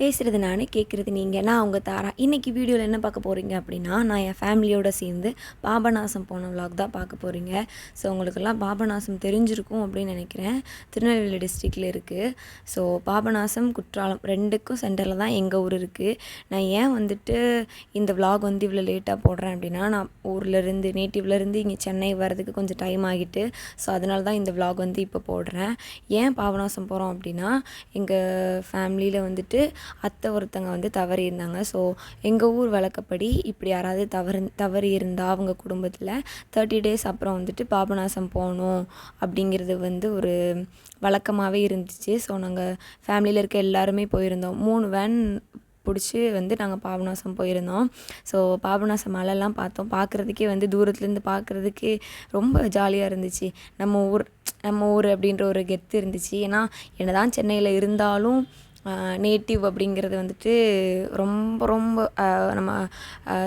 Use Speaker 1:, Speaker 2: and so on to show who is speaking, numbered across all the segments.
Speaker 1: பேசுகிறது நானே கேட்குறது நீங்கள் நான் அவங்க தாரா. இன்றைக்கி வீடியோவில் என்ன பார்க்க போகிறீங்க அப்படின்னா நான் என் ஃபேமிலியோடு சேர்ந்து பாபநாசம் போன vlog தான் பார்க்க போகிறீங்க ஸோ உங்களுக்கெல்லாம் பாபநாசம் தெரிஞ்சிருக்கும் அப்படின்னு நினைக்கிறேன். திருநெல்வேலி டிஸ்ட்ரிக்டில் இருக்குது ஸோ பாபநாசம் குற்றாலம் ரெண்டுக்கும் சென்டரில் தான் எங்கள் ஊர் இருக்குது நான் ஏன் வந்துட்டு இந்த vlog வந்து இவ்வளோ லேட்டாக போடுறேன் அப்படின்னா நான் ஊர்லேருந்து நேட்டிவ்லேருந்து இங்கே சென்னை வர்றதுக்கு கொஞ்சம் டைம் ஆகிட்டு ஸோ அதனால தான் இந்த vlog வந்து இப்போ போடுறேன். ஏன் பாபநாசம் போகிறோம் அப்படின்னா எங்கள் ஃபேமிலியில் வந்துட்டு அத்தை ஒருத்தங்க வந்து தவறி இருந்தாங்க ஸோ எங்கள் ஊர் வழக்கப்படி இப்படி யாராவது தவறு தவறி இருந்தால் அவங்க குடும்பத்தில் தேர்ட்டி டேஸ் அப்புறம் வந்துட்டு பாபநாசம் போகணும் அப்படிங்கிறது வந்து ஒரு வழக்கமாகவே இருந்துச்சு. ஸோ நாங்கள் ஃபேமிலியில் இருக்க எல்லாருமே போயிருந்தோம். மூணு வேன் பிடிச்சி வந்து நாங்கள் பாபநாசம் போயிருந்தோம். ஸோ பாபநாசம் மலைலாம் பார்த்தோம். பார்க்குறதுக்கே வந்து தூரத்துலேருந்து பார்க்குறதுக்கே ரொம்ப ஜாலியாக இருந்துச்சு. நம்ம ஊர் நம்ம ஊர் அப்படின்ற ஒரு கெத்து இருந்துச்சு. ஏன்னா என்னதான் சென்னையில் இருந்தாலும் நேட்டிவ் அப்படிங்கிறது வந்துட்டு ரொம்ப ரொம்ப நம்ம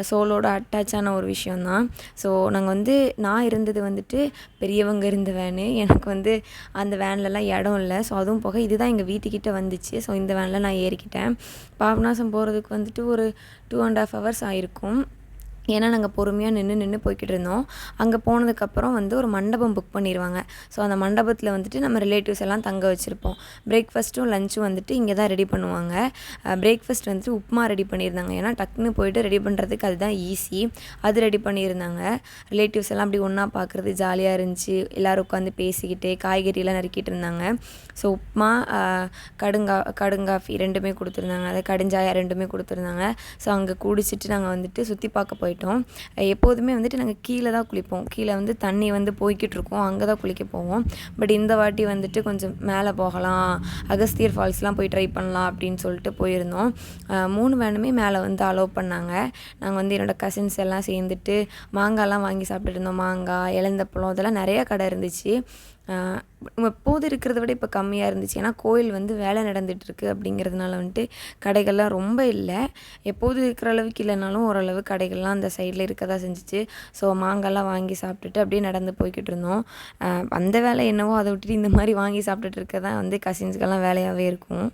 Speaker 1: சோலோட அட்டாச்சான ஒரு விஷயந்தான் ஸோ நாங்கள் வந்து நான் இருந்தது வந்துட்டு பெரியவங்க இருந்த வேனு எனக்கு வந்து அந்த வேன்லலாம் இடம் இல்லை. ஸோ அதுவும் போக இதுதான் எங்கள் வீட்டுக்கிட்ட வந்துச்சு. ஸோ இந்த வேனில் நான் ஏறிக்கிட்டேன். பாபநாசம் போகிறதுக்கு வந்துட்டு ஒரு டூ அண்ட் ஆஃப் ஹவர்ஸ் ஆயிருக்கும். ஏன்னா நாங்கள் பொறுமையாக நின்று நின்று போய்கிட்டு இருந்தோம். அங்கே போனதுக்கப்புறம் வந்து ஒரு மண்டபம் புக் பண்ணிடுவாங்க ஸோ அந்த மண்டபத்தில் வந்துட்டு நம்ம ரிலேட்டிவ்ஸ் எல்லாம் தங்க வச்சுருப்போம். பிரேக்ஃபாஸ்ட்டும் லஞ்சும் வந்துட்டு இங்கே தான் ரெடி பண்ணுவாங்க. பிரேக்ஃபாஸ்ட் வந்துட்டு உப்புமா ரெடி பண்ணியிருந்தாங்க. ஏன்னா டக்குன்னு போயிட்டு ரெடி பண்ணுறதுக்கு அதுதான் ஈஸி அது ரெடி பண்ணியிருந்தாங்க. ரிலேட்டிவ்ஸ் எல்லாம் அப்படி ஒன்றா பார்க்குறது ஜாலியாக இருந்துச்சு. எல்லோரும் உட்காந்து பேசிக்கிட்டு காய்கறியெல்லாம் நறுக்கிட்டு இருந்தாங்க. ஸோ உப்புமா கடுங்கா கடுங்காஃபி ரெண்டுமே கொடுத்துருந்தாங்க. அதை கடுஞ்சாயா ரெண்டுமே கொடுத்துருந்தாங்க. ஸோ அங்கே குடிச்சிட்டு நாங்கள் வந்துட்டு சுற்றி பார்க்க போய் போயிட்டோம். எப்போதுமே வந்துட்டு நாங்கள் கீழே தான் குளிப்போம். கீழே வந்து தண்ணி வந்து போய்கிட்டு இருக்கோம். அங்கே தான் குளிக்க போவோம். பட் இந்த வாட்டி வந்துட்டு கொஞ்சம் மேலே போகலாம். அகஸ்தியர் ஃபால்ஸ்லாம் போய் ட்ரை பண்ணலாம் அப்படின்னு சொல்லிட்டு போயிருந்தோம். மூணு வேனுமே மேலே வந்து அலோவ் பண்ணாங்க. நாங்கள் வந்து என்னோடய கசின்ஸ் எல்லாம் சேர்ந்துட்டு மாங்காய்லாம் வாங்கி சாப்பிட்டுட்டு இருந்தோம். மாங்காய் இளந்தப்பழம் இதெல்லாம் நிறையா கடை இருந்துச்சு. எப்போது இருக்கிறத விட இப்போ கம்மியாக இருந்துச்சு. ஏன்னா கோயில் வந்து வேலை நடந்துகிட்ருக்கு அப்படிங்கிறதுனால வந்துட்டு கடைகள்லாம் ரொம்ப இல்லை. எப்போது இருக்கிற அளவுக்கு இல்லைனாலும் ஓரளவு கடைகள்லாம் அந்த சைடில் இருக்க தான் செஞ்சுச்சு. ஸோ மாங்காய்லாம் வாங்கி சாப்பிட்டுட்டு அப்படியே நடந்து போய்கிட்டு இருந்தோம். அந்த வேலை என்னவோ அதை விட்டுட்டு இந்த மாதிரி வாங்கி சாப்பிட்டுட்டு இருக்க தான் வந்து கசின்ஸ்க்கெல்லாம் வேலையாகவே இருக்கும்.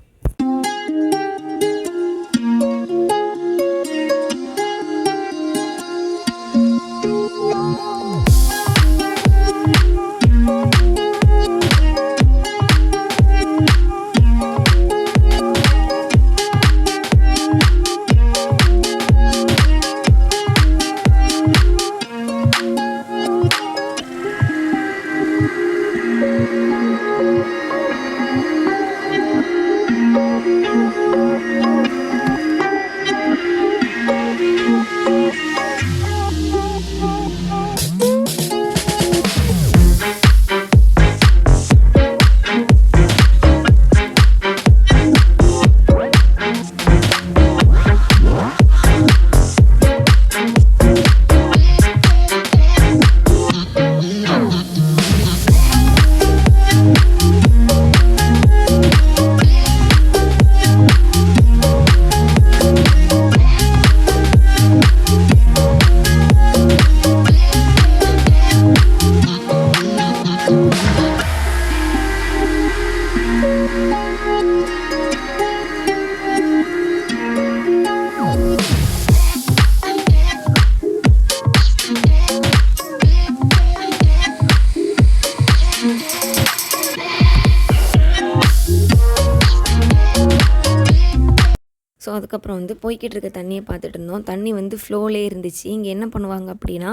Speaker 1: அதுக்கப்புறம் வந்து போய்கிட்டு இருக்க தண்ணியை பார்த்துட்டு இருந்தோம். தண்ணி வந்து ஃப்ளோலே இருந்துச்சு. இங்கே என்ன பண்ணுவாங்க அப்படின்னா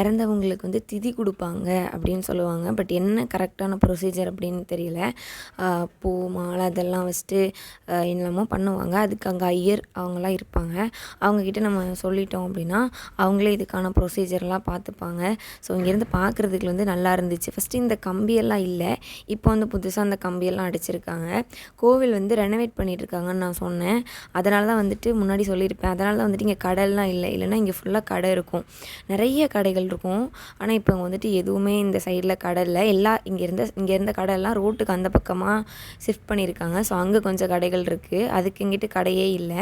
Speaker 1: இறந்தவங்களுக்கு வந்து திதி கொடுப்பாங்க அப்படின்னு சொல்லுவாங்க. பட் என்ன கரெக்டான ப்ரொசீஜர் அப்படின்னு தெரியல. பூ மாலை அதெல்லாம் வச்சுட்டு என்னமோ என்னெல்லாமோ பண்ணுவாங்க. அதுக்கு அங்கே ஐயர் அவங்களாம் இருப்பாங்க. அவங்கக்கிட்ட நம்ம சொல்லிட்டோம் அப்படின்னா அவங்களே இதுக்கான ப்ரொசீஜர்லாம் பார்த்துப்பாங்க. ஸோ இங்கேருந்து பார்க்குறதுக்கு வந்து நல்லா இருந்துச்சு. ஃபஸ்ட்டு இந்த கம்பியெல்லாம் இல்லை. இப்போ வந்து புதுசாக அந்த கம்பியெல்லாம் அடிச்சிருக்காங்க. கோவில் வந்து ரெனோவேட் பண்ணிட்டு இருக்காங்கன்னு நான் சொன்னேன். அதனால் அதனால தான் வந்துட்டு முன்னாடி சொல்லியிருப்பேன். அதனால தான் வந்துட்டு இங்கே கடல்லாம் இல்லை. இல்லைன்னா இங்கே ஃபுல்லாக கடை இருக்கும். நிறைய கடைகள் இருக்கும். ஆனால் இப்போ வந்துட்டு எதுவுமே இந்த சைடில் கடை இல்லை. எல்லா இங்கே இருந்த இங்கே இருந்த கடையெல்லாம் ரோட்டுக்கு அந்த பக்கமாக ஷிஃப்ட் பண்ணியிருக்காங்க. ஸோ அங்கே கொஞ்சம் கடைகள் இருக்குது அதுக்கு இங்கிட்டு கடையே இல்லை.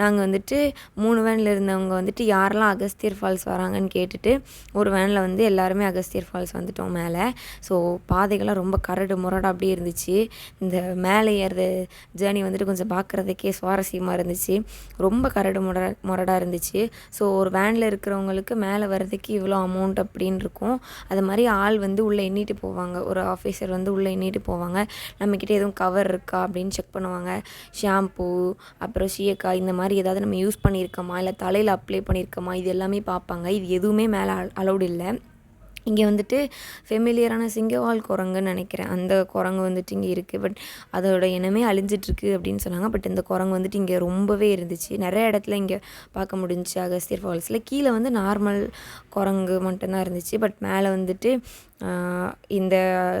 Speaker 1: நாங்கள் வந்துட்டு மூணு வேனில் இருந்தவங்க வந்துட்டு யாரெல்லாம் அகஸ்தியர் ஃபால்ஸ் வராங்கன்னு கேட்டுட்டு ஒரு வேனில் வந்து எல்லாருமே அகஸ்தியர் ஃபால்ஸ் வந்துட்டோம் மேலே. ஸோ பாதைகள்லாம் ரொம்ப கரடு முரடாக அப்படியே இருந்துச்சு. இந்த மேலே ஏறுற ஜேர்னி வந்துட்டு கொஞ்சம் பார்க்குறதுக்கே சுவாரஸ்யமாக இருந்துச்சு. இருந்துச்சு. ரொம்ப கரடு முரட முரடாக இருந்துச்சு. ஸோ ஒரு வேனில் இருக்கிறவங்களுக்கு மேலே வர்றதுக்கு இவ்வளோ அமௌண்ட் அப்படின்னு இருக்கும் அது மாதிரி ஆள் வந்து உள்ளே எண்ணிட்டு போவாங்க. ஒரு ஆஃபீஸர் வந்து உள்ளே எண்ணிட்டு போவாங்க. நம்மக்கிட்ட எதுவும் கவர் இருக்கா அப்படின்னு செக் பண்ணுவாங்க. ஷாம்பூ அப்புறம் சீயக்காய் இந்த மாதிரி ஏதாவது நம்ம யூஸ் பண்ணியிருக்கோமா? இல்லை தலையில் அப்ளை பண்ணியிருக்கோமா? இது எல்லாமே பார்ப்பாங்க. இது எதுவுமே மேலே அலௌடு இல்லை. இங்கே வந்துட்டு ஃபெமிலியரான சிங்கவால் குரங்குன்னு நினைக்கிறேன். அந்த குரங்கு வந்துட்டு இங்கே இருக்குது பட் அதோட இனமே அழிஞ்சிட்ருக்கு அப்படின்னு சொன்னாங்க. பட் இந்த குரங்கு வந்துட்டு இங்கே ரொம்பவே இருந்துச்சு. நிறைய இடத்துல இங்கே பார்க்க முடிஞ்சிச்சு. அகஸ்தியர் ஃபால்ஸில் கீழே வந்து நார்மல் குரங்கு மட்டும்தான் இருந்துச்சு. பட் மேலே வந்துட்டு இந்த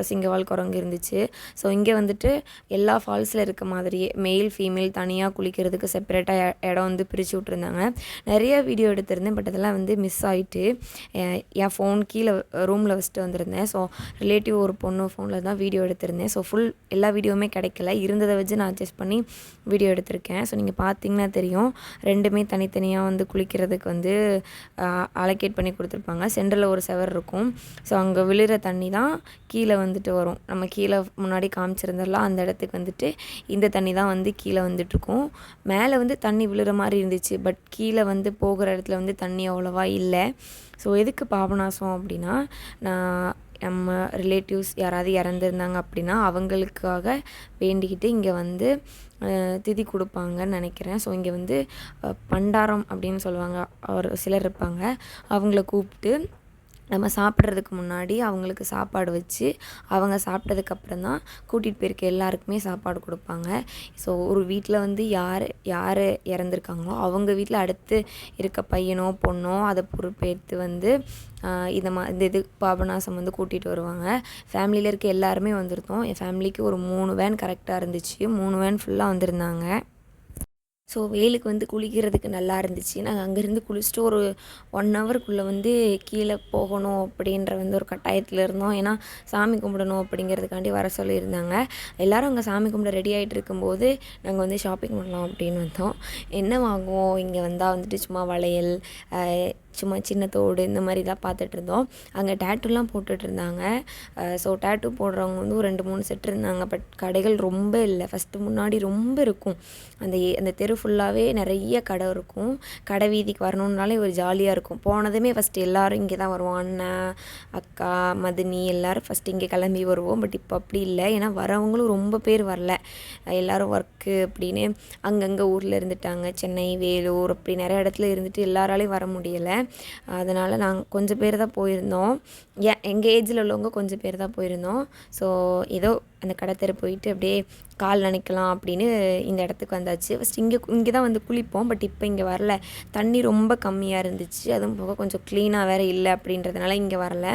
Speaker 1: சிங்கவால் குரங்கு இருந்துச்சு. ஸோ இங்கே வந்துட்டு எல்லா ஃபால்ஸில் இருக்க மாதிரியே மெயில் ஃபீமேல் தனியாக குளிக்கிறதுக்கு செப்பரேட்டாக இடம் வந்து பிரித்து விட்ருந்தாங்க நிறைய வீடியோ எடுத்திருந்தேன் பட் அதெல்லாம் வந்து மிஸ் ஆகிட்டு என் ஃபோன் கீழே ரூமில் வச்சுட்டு வந்திருந்தேன். ஸோ ரிலேட்டிவ் ஒரு பொண்ணு ஃபோனில் தான் வீடியோ எடுத்திருந்தேன். ஸோ ஃபுல் எல்லா வீடியோவுமே கிடைக்கல. இருந்ததை வச்சு நான் அட்ஜஸ்ட் பண்ணி வீடியோ எடுத்திருக்கேன். ஸோ நீங்கள் பார்த்தீங்கன்னா தெரியும் ரெண்டுமே தனித்தனியாக வந்து குளிக்கிறதுக்கு வந்து அலோகேட் பண்ணி கொடுத்துருப்பாங்க. சென்டரில் ஒரு செவர் இருக்கும். ஸோ அங்கே விழுற தண்ணி தான் கீழே வந்துட்டு வரும். நம்ம கீழே முன்னாடி காமிச்சிருந்தோம்ல அந்த இடத்துக்கு வந்துட்டு இந்த தண்ணி தான் வந்து கீழே வந்துட்டுருக்கும். மேலே வந்து தண்ணி விழுற மாதிரி இருந்துச்சு. பட் கீழே வந்து போகிற இடத்துல வந்து தண்ணி அவ்வளோவா இல்லை. ஸோ எதுக்கு பாபநாசம் அப்படின்னா நான் நம்ம ரிலேட்டிவ்ஸ் யாராவது இறந்துருந்தாங்க அப்படின்னா அவங்களுக்காக வேண்டிக்கிட்டு இங்கே வந்து திதி கொடுப்பாங்கன்னு நினைக்கிறேன். ஸோ இங்கே வந்து பண்டாரம் அப்படின்னு சொல்லுவாங்க. ஒரு சிலர் இருப்பாங்க. அவங்கள கூப்பிட்டு நம்ம சாப்பிட்றதுக்கு முன்னாடி அவங்களுக்கு சாப்பாடு வச்சு அவங்க சாப்பிட்டதுக்கப்புறம் தான் கூட்டிகிட்டு போயிருக்க எல்லாருக்குமே சாப்பாடு கொடுப்பாங்க. ஸோ ஒரு வீட்டில் வந்து யார் யார் இறந்துருக்காங்களோ அவங்க வீட்டில் அடுத்து இருக்க பையனோ பொண்ணோ அதை பொறுப்பேற்று வந்து இதை மா இந்த இது பாபநாசம் வந்து கூட்டிகிட்டு வருவாங்க. ஃபேமிலியில் இருக்க எல்லாருமே வந்திருந்தோம். என் ஃபேமிலிக்கு ஒரு மூணு வேன் கரெக்டாக இருந்துச்சு. மூணு வேன் ஃபுல்லாக வந்திருந்தாங்க. ஸோ வெயிலுக்கு வந்து குளிக்கிறதுக்கு நல்லா இருந்துச்சு. நாங்கள் அங்கேருந்து குளிச்சுட்டு ஒரு ஒன் ஹவருக்குள்ளே வந்து கீழே போகணும் அப்படின்ற வந்து ஒரு கட்டாயத்தில் இருந்தோம். ஏன்னா சாமி கும்பிடணும் அப்படிங்கிறதுக்காண்டி வர சொல்லியிருந்தாங்க. எல்லோரும் அங்கே சாமி கும்பிட ரெடி ஆகிட்டு இருக்கும்போது நாங்கள் வந்து ஷாப்பிங் பண்ணலாம் அப்படின்னு வந்தோம். என்ன வாங்குவோம்? இங்கே வந்தால் வந்துட்டு சும்மா வளையல் சும்மா சின்ன தோடு இந்த மாதிரி தான் பார்த்துட்டு இருந்தோம் அங்கே டேட்டூலாம் போட்டுட்டு இருந்தாங்க ஸோ டேட்டூ போடுறவங்க வந்து ஒரு ரெண்டு மூணு செட் இருந்தாங்க. பட் கடைகள் ரொம்ப இல்லை. ஃபஸ்ட்டு முன்னாடி ரொம்ப இருக்கும். அந்த அந்த தெரு ஃபுல்லாகவே நிறைய கடை இருக்கும். கடை வீதிக்கு வரணுன்னாலே ஒரு ஜாலியாக இருக்கும். போனதுமே ஃபஸ்ட்டு எல்லோரும் இங்கே தான் வருவோம். அண்ணன் அக்கா மதினி எல்லோரும் ஃபஸ்ட்டு இங்கே கிளம்பி வருவோம். பட் இப்போ அப்படி இல்லை. ஏன்னா வரவங்களும் ரொம்ப பேர் வரல. எல்லோரும் ஒர்க்கு அப்படின்னு அங்கங்கே ஊரில் இருந்துட்டாங்க. சென்னை வேலூர் அப்படி நிறைய இடத்துல இருந்துட்டு எல்லாராலையும் வர முடியலை. அதனால் நாங்கள் கொஞ்சம் பேர் தான் போயிருந்தோம். ஏன் எங்கள் ஏஜில் உள்ளவங்க கொஞ்சம் பேர் தான் போயிருந்தோம். ஸோ ஏதோ அந்த கடைத்தரை போயிட்டு அப்படியே கால் நினைக்கலாம் அப்படின்னு இந்த இடத்துக்கு வந்தாச்சு. ஃபஸ்ட் இங்கே இங்கே தான் வந்து குளிப்போம். பட் இப்போ இங்கே வரல. தண்ணி ரொம்ப கம்மியாக இருந்துச்சு. அதுவும் போக கொஞ்சம் க்ளீனாக வேறு இல்லை அப்படின்றதுனால இங்கே வரல.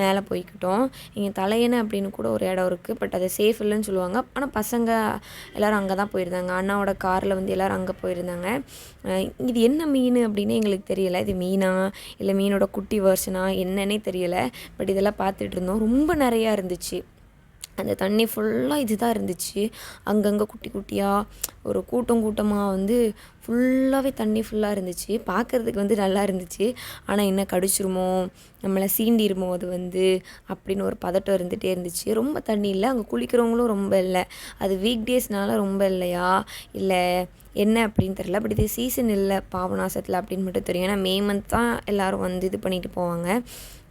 Speaker 1: மேலே போய்க்கிட்டோம். இங்கே தலையணை அப்படின்னு கூட ஒரு இடம் இருக்குது பட் அது சேஃப் இல்லைன்னு சொல்லுவாங்க. ஆனால் பசங்க எல்லோரும் அங்கே தான் போயிருந்தாங்க. அண்ணாவோட காரில் வந்து எல்லோரும் அங்கே போயிருந்தாங்க. இது என்ன மீன் அப்படின்னு எங்களுக்கு தெரியலை. இது மீனா? இல்லை மீனோட குட்டி வேர்ஷனா என்னன்னே தெரியலை. பட் இதெல்லாம் பார்த்துட்டு இருந்தோம். ரொம்ப நிறையா இருந்துச்சு. அந்த தண்ணி ஃபுல்லாக இது தான் இருந்துச்சு. அங்கங்கே குட்டி குட்டியாக ஒரு கூட்டம் கூட்டமாக வந்து ஃபுல்லாகவே தண்ணி ஃபுல்லாக இருந்துச்சு. பார்க்குறதுக்கு வந்து நல்லா இருந்துச்சு. ஆனால் என்ன கடிச்சிருமோ நம்மளை சீண்டிருமோ அது வந்து அப்படின்னு ஒரு பதட்டம் இருந்துகிட்டே இருந்துச்சு. ரொம்ப தண்ணி இல்லை. அங்கே குளிக்கிறவங்களும் ரொம்ப இல்லை. அது வீக் டேஸ்னால ரொம்ப இல்லையா? இல்லை என்ன அப்படின்னு தெரில பட் இது சீசன் இல்லை. பாவநாசத்தில் அப்படின்னு மட்டும் தெரியும். ஏன்னா மே மந்த் தான் எல்லோரும் வந்து இது பண்ணிட்டு போவாங்க.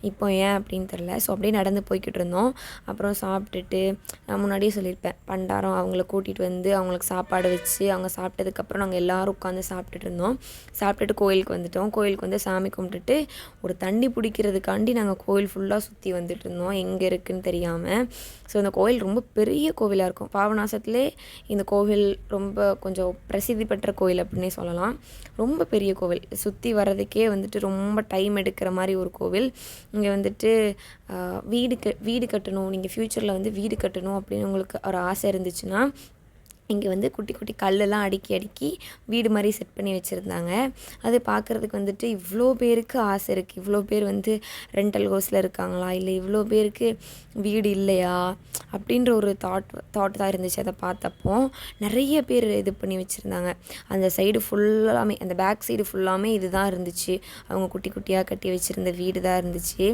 Speaker 1: இப்போ ஏன் அப்படின்னு தெரில ஸோ அப்படியே நடந்து போய்கிட்டு இருந்தோம். அப்புறம் சாப்பிட்டுட்டு நான் முன்னாடியே சொல்லியிருப்பேன். பண்டாரம் அவங்கள கூட்டிகிட்டு வந்து அவங்களுக்கு சாப்பாடு வச்சு அவங்க சாப்பிட்டதுக்கப்புறம் நாங்கள் எல்லோரும் உட்காந்து சாப்பிட்டுட்டு இருந்தோம். சாப்பிட்டுட்டு கோயிலுக்கு வந்துட்டோம். கோயிலுக்கு வந்து சாமி கும்பிட்டுட்டு ஒரு தண்ணி பிடிக்கிறதுக்காண்டி நாங்கள் கோயில் ஃபுல்லாக சுற்றி வந்துட்டு இருந்தோம். எங்கே இருக்குதுன்னு தெரியாமல் ஸோ இந்த கோவில் ரொம்ப பெரிய கோவிலாக இருக்கும். பாவநாசத்துலேயே இந்த கோவில் ரொம்ப கொஞ்சம் பிரசித்தி பெற்ற கோவில் அப்படின்னே சொல்லலாம். ரொம்ப பெரிய கோவில். சுற்றி வர்றதுக்கே வந்துட்டு ரொம்ப டைம் எடுக்கிற மாதிரி ஒரு கோவில். இங்கே வந்துட்டு வீடு க வீடு கட்டணும். நீங்கள் ஃப்யூச்சரில் வந்து வீடு கட்டணும் அப்படின்னு உங்களுக்கு ஒரு ஆசை இருந்துச்சுன்னா இங்கே வந்து குட்டி குட்டி கல்லெல்லாம் அடுக்கி அடுக்கி வீடு மாதிரி செட் பண்ணி வச்சுருந்தாங்க. அது பார்க்குறதுக்கு வந்துட்டு இவ்வளோ பேருக்கு ஆசை இருக்குது இவ்வளோ பேர் வந்து ரெண்டல் ஹவுஸில் இருக்காங்களா? இல்லை இவ்வளோ பேருக்கு வீடு இல்லையா? அப்படின்ற ஒரு தாட் தாட் தான் இருந்துச்சு. அதை பார்த்தப்போ நிறைய பேர் இது பண்ணி வச்சுருந்தாங்க. அந்த சைடு ஃபுல்லாமே அந்த பேக் சைடு ஃபுல்லாமே இது தான் இருந்துச்சு. அவங்க குட்டி குட்டியாக கட்டி வச்சுருந்த வீடு தான் இருந்துச்சு.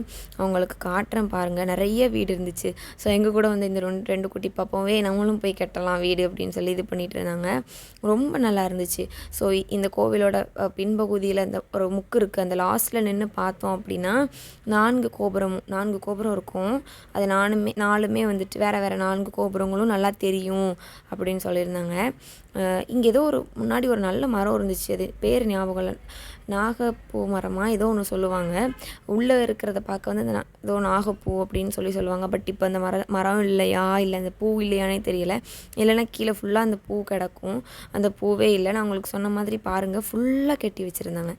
Speaker 1: அவங்களுக்கு காட்டுறேன் பாருங்கள் நிறைய வீடு இருந்துச்சு. ஸோ எங்கள் கூட வந்து இந்த ரெண்டு ரெண்டு குட்டி பாப்பாவே நம்மளும் போய் கட்டலாம் வீடு அப்படின்னு சொல்லி இது பண்ணிட்டு இருந்தாங்க. ரொம்ப நல்லா இருந்துச்சு. ஸோ இந்த கோவிலோட பின்பகுதியில் அந்த ஒரு முக்கு இருக்குது அந்த லாஸ்ட்டில் நின்று பார்த்தோம் அப்படின்னா நான்கு கோபுரம் நான்கு கோபுரம் இருக்கும். அது நானுமே நாலுமே வந்துட்டு வேறு வேறு நான்கு கோபுரங்களும் நல்லா தெரியும் அப்படின்னு சொல்லியிருந்தாங்க. இங்கே ஏதோ ஒரு முன்னாடி ஒரு நல்ல மரம் இருந்துச்சு. அது பேர் ஞாபகம் நாகப்பூ மரமாக ஏதோ ஒன்று சொல்லுவாங்க. உள்ளே இருக்கிறத பார்க்க வந்து அந்த ஏதோ நாகப்பூ அப்படின்னு சொல்லி சொல்லுவாங்க. பட் இப்போ அந்த மர மரம் இல்லையா? இல்லை அந்த பூ இல்லையானே தெரியல. இல்லைன்னா கீழே ஃபுல்லாக அந்த பூ கிடக்கும். அந்த பூவே இல்லை. நான் உங்களுக்கு சொன்ன மாதிரி பாருங்கள் ஃபுல்லாக கட்டி வச்சுருந்தாங்க.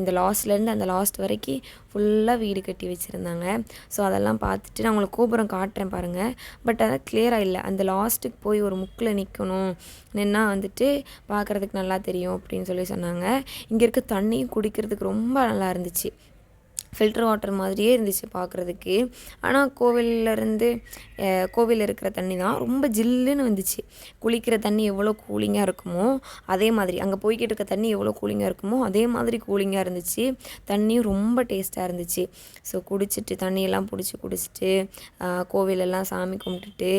Speaker 1: இந்த லாஸ்ட்லேருந்து அந்த லாஸ்ட் வரைக்கும் ஃபுல்லாக வீடு கட்டி வச்சுருந்தாங்க. ஸோ அதெல்லாம் பார்த்துட்டு நான் உங்களுக்கு கோபுரம் காட்டுறேன் பாருங்கள் பட் அதான் கிளியராக இல்லை. அந்த லாஸ்ட்டுக்கு போய் ஒரு முக்கில் நிற்கணும் நின்னா வந்துட்டு பார்க்குறதுக்கு நல்லா தெரியும் அப்படின்னு சொல்லி சொன்னாங்க. இங்கே இருக்க தண்ணியும் குடிக்கிறதுக்கு ரொம்ப நல்லா இருந்துச்சு. ஃபில்டர் வாட்டர் மாதிரியே இருந்துச்சு பார்க்குறதுக்கு. ஆனால் கோவில்லேருந்து கோவிலில் இருக்கிற தண்ணி தான் ரொம்ப ஜில்லுன்னு வந்துச்சு. குளிக்கிற தண்ணி எவ்வளோ கூலிங்காக இருக்குமோ அதே மாதிரி. அங்கே போய்கிட்டு இருக்க தண்ணி எவ்வளோ கூலிங்காக இருக்குமோ அதே மாதிரி கூலிங்காக இருந்துச்சு. தண்ணியும் ரொம்ப டேஸ்ட்டாக இருந்துச்சு. ஸோ குடிச்சிட்டு தண்ணியெல்லாம் பிடிச்சி குடிச்சிட்டு கோவிலெல்லாம் சாமி கும்பிட்டுட்டு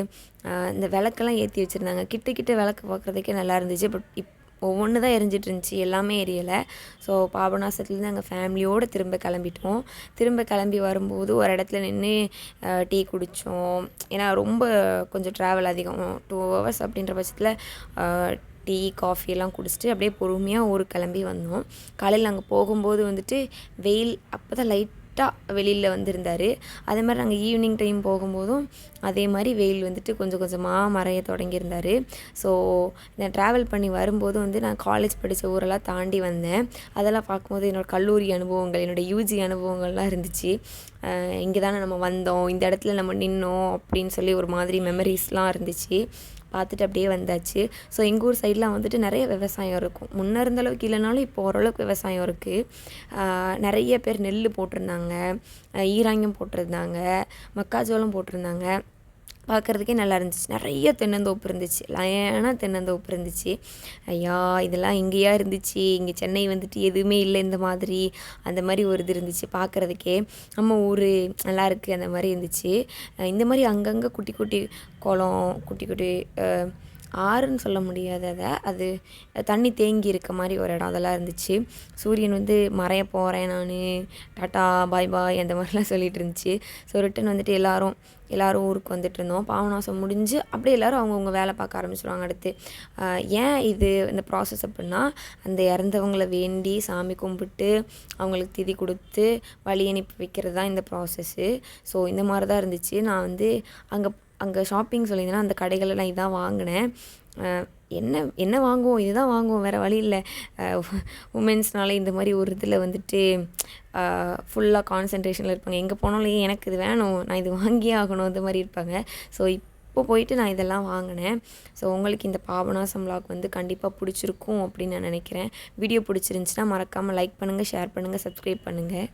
Speaker 1: இந்த விளக்கெல்லாம் ஏற்றி வச்சுருந்தாங்க. கிட்ட கிட்ட விளக்கு பார்க்குறதுக்கே நல்லா இருந்துச்சு. பட் இப் ஒவ்வொன்று தான் எரிஞ்சிட்டு இருந்துச்சு எல்லாமே எரியலை. ஸோ பாபநாசத்துலேருந்து நாங்கள் ஃபேமிலியோடு திரும்ப கிளம்பிட்டோம். திரும்ப கிளம்பி வரும்போது ஒரு இடத்துல நின்று டீ குடித்தோம் ஏன்னா ரொம்ப கொஞ்சம் ட்ராவல் அதிகம். டூ ஹவர்ஸ் அப்படின்ற பட்சத்தில் டீ காஃபி எல்லாம் குடிச்சிட்டு அப்படியே பொறுமையாக ஊருக்கு கிளம்பி வந்தோம். காலையில் நாங்கள் போகும்போது வந்துட்டு வெயில் அப்போ தான் லைட் லைட்டாக வெளியில் வந்திருந்தார். அதே மாதிரி நாங்கள் ஈவினிங் டைம் போகும்போதும் அதே மாதிரி வெயில் வந்துட்டு கொஞ்சம் கொஞ்சமாக மறைய தொடங்கியிருந்தார். ஸோ நான் ட்ராவல் பண்ணி வரும்போது வந்து நான் காலேஜ் படித்த ஊரெல்லாம் தாண்டி வந்தேன். அதெல்லாம் பார்க்கும்போது என்னோடய கல்லூரி அனுபவங்கள் என்னோடய யூஜி அனுபவங்கள்லாம் இருந்துச்சு. இங்கே தானே நம்ம வந்தோம் இந்த இடத்துல நம்ம நின்னோம் அப்படின்னு சொல்லி ஒரு மாதிரி மெமரிஸ்லாம் இருந்துச்சு. பார்த்துட்டு அப்படியே வந்தாச்சு. ஸோ எங்கள் ஊர் சைட்லாம் வந்துட்டு நிறைய விவசாயம் இருக்கும். முன்னே இருந்த அளவுக்கு இல்லைனாலும் இப்போ ஓரளவுக்கு விவசாயம் இருக்குது நிறைய பேர் நெல் போட்டிருந்தாங்க. ஈராங்கம் போட்டிருந்தாங்க. மக்காச்சோளம் போட்டிருந்தாங்க. பார்க்குறதுக்கே நல்லா இருந்துச்சு. நிறைய தென்னந்தோப்பு இருந்துச்சு. லயனாக தென்னந்தோப்பு இருந்துச்சு. ஐயா இதெல்லாம் இங்கேயா இருந்துச்சு. இங்கே சென்னை வந்துட்டு எதுவுமே இல்லை இந்த மாதிரி. அந்த மாதிரி ஒரு இது இருந்துச்சு பார்க்குறதுக்கே. நம்ம ஊர் நல்லா இருக்குது அந்த மாதிரி இருந்துச்சு. இந்த மாதிரி அங்கங்கே குட்டி குட்டி குளம் குட்டி குட்டி ஆறுன்னு சொல்ல முடியாது அதை. அது தண்ணி தேங்கி இருக்க மாதிரி ஒரு இடம் அதெல்லாம் இருந்துச்சு. சூரியன் வந்து மறைய போகிறேன் நான். டாட்டா பாய் பாய் அந்த மாதிரிலாம் சொல்லிட்டு இருந்துச்சு. ஸோ ரிட்டன் வந்துட்டு எல்லோரும் எல்லாரும் ஊருக்கு வந்துட்டு இருந்தோம். பாவநாசம் முடிஞ்சு அப்படியே எல்லாரும் அவங்கவுங்க வேலை பார்க்க ஆரம்பிச்சிடுவாங்க அடுத்து. ஏன் இது இந்த ப்ராசஸ் அப்படின்னா அந்த இறந்தவங்களை வேண்டி சாமி கும்பிட்டு அவங்களுக்கு திதி கொடுத்து வழி அனுப்பி வைக்கிறது தான் இந்த ப்ராசஸ்ஸு ஸோ இந்த மாதிரி தான் இருந்துச்சு. நான் வந்து அங்கே அங்கே ஷாப்பிங் சொல்லியிருந்தேன்னா அந்த கடைகளெல்லாம் இதான் வாங்கினேன். என்ன என்ன வாங்குவோம்? இதுதான் வாங்குவோம் வேறு வழி இல்லை. உமன்ஸ்னால இந்த மாதிரி ஒரு இதில் வந்துட்டு ஃபுல்லாக கான்சன்ட்ரேஷனில் இருப்பாங்க. எங்கே போனாலும் எனக்கு இது வேணும் நான் இது வாங்கியே ஆகணும் இந்த மாதிரி இருப்பாங்க. ஸோ இப்போ போயிட்டு நான் இதெல்லாம் வாங்கினேன். ஸோ உங்களுக்கு இந்த பாபநாசம் vlog வந்து கண்டிப்பாக பிடிச்சிருக்கும் அப்படின்னு நான் நினைக்கிறேன். வீடியோ பிடிச்சிருந்துச்சுன்னா மறக்காமல் லைக் பண்ணுங்கள் ஷேர் பண்ணுங்கள் சப்ஸ்கிரைப் பண்ணுங்கள்